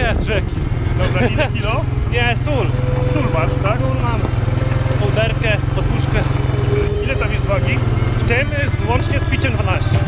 Kamienie z rzeki. Dobra, ile kilo? Nie, sól. Sól masz, tak? Sól mam. Kołderkę, podłużkę. Ile tam jest wagi? W tym z, łącznie z piciem 12.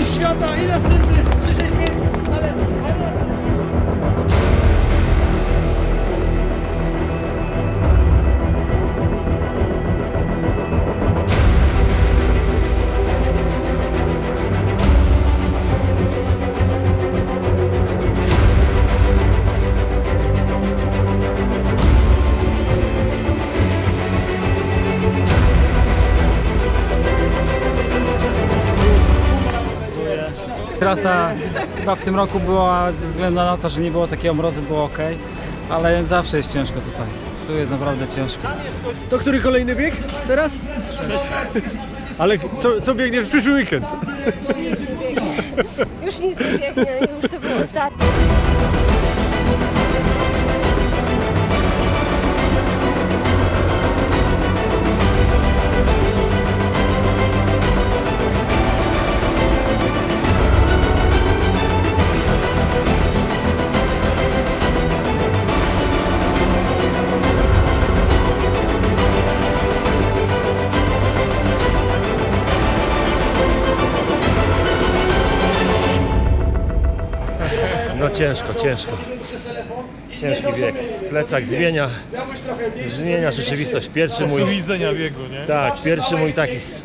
Mistrz świata. I następny Trasa chyba w tym roku była ze względu na to, że nie było takiego mrozu, było ok, ale zawsze jest ciężko tutaj. Tu jest naprawdę ciężko. To który kolejny bieg teraz? Ale co, co biegniesz w przyszły weekend? Już nic nie biegnie, już to było ostatnie. No ciężko, ciężko. Ciężki bieg. Plecak zmienia, zmienia rzeczywistość. Pierwszy mój, widzenia biegu, nie? tak, pierwszy mój taki z,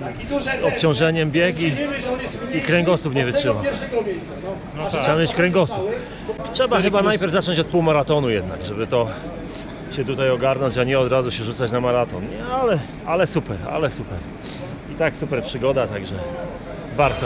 z obciążeniem bieg i, i kręgosłup nie wytrzyma. No tak. Trzeba mieć kręgosłup. Trzeba chyba najpierw zacząć od półmaratonu jednak, żeby to się tutaj ogarnąć, a nie od razu się rzucać na maraton. Nie, ale, ale super, ale super. I tak super przygoda, także warto.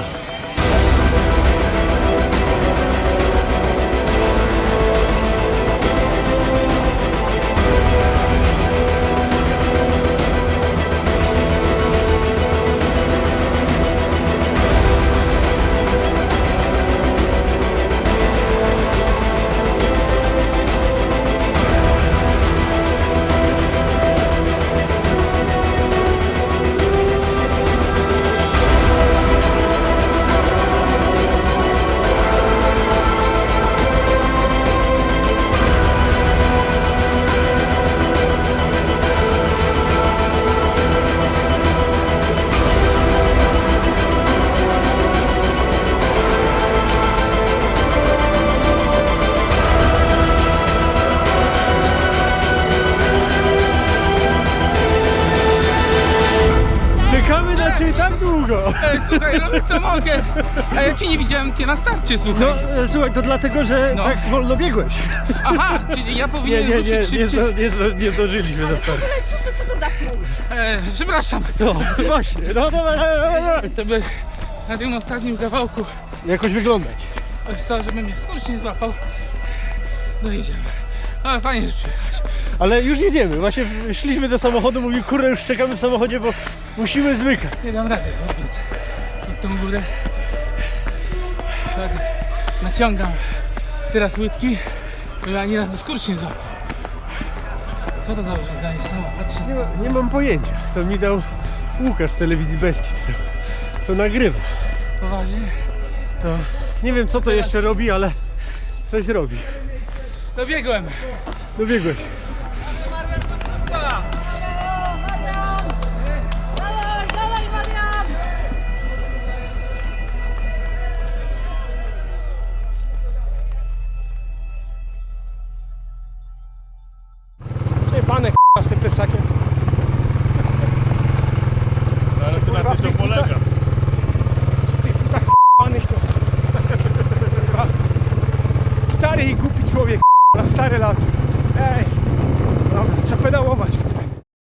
Czekamy na ciebie tak długo! Ej, słuchaj, robię co mogę. A ja cię nie widziałem cię na starcie, słuchaj. No e, słuchaj, to dlatego, że No. tak wolno biegłeś. Aha, czyli ja Nie, powinienem nie, nie, ruszyć nie, szybciej. zdo, nie, zdo, nie zdążyliśmy na start. Ale co to, co to za trud? E, przepraszam. No właśnie, no dawaj, dawaj, dawaj. To by na tym ostatnim kawałku, Jakoś wyglądać. wiesz co, żeby mnie skurcz nie złapał, dojedziemy. Ale fajnie, że przyjechałeś. Ale już jedziemy. Właśnie szliśmy do samochodu, mówił, kurde, już czekamy w samochodzie, bo musimy zmykać. Nie dam rady wobec pod tą górę. Tak, naciągam teraz łydki, żeby ani raz do skurcz nie złapał. Co to za urządzenie? Patrzcie, Nie, ma, nie mam pojęcia. To mi dał Łukasz z telewizji Beskid. To, to nagrywa. poważnie. To nie wiem, co to jeszcze robi, ale coś robi. Dobiegłem. Dobiegłeś. La stare lato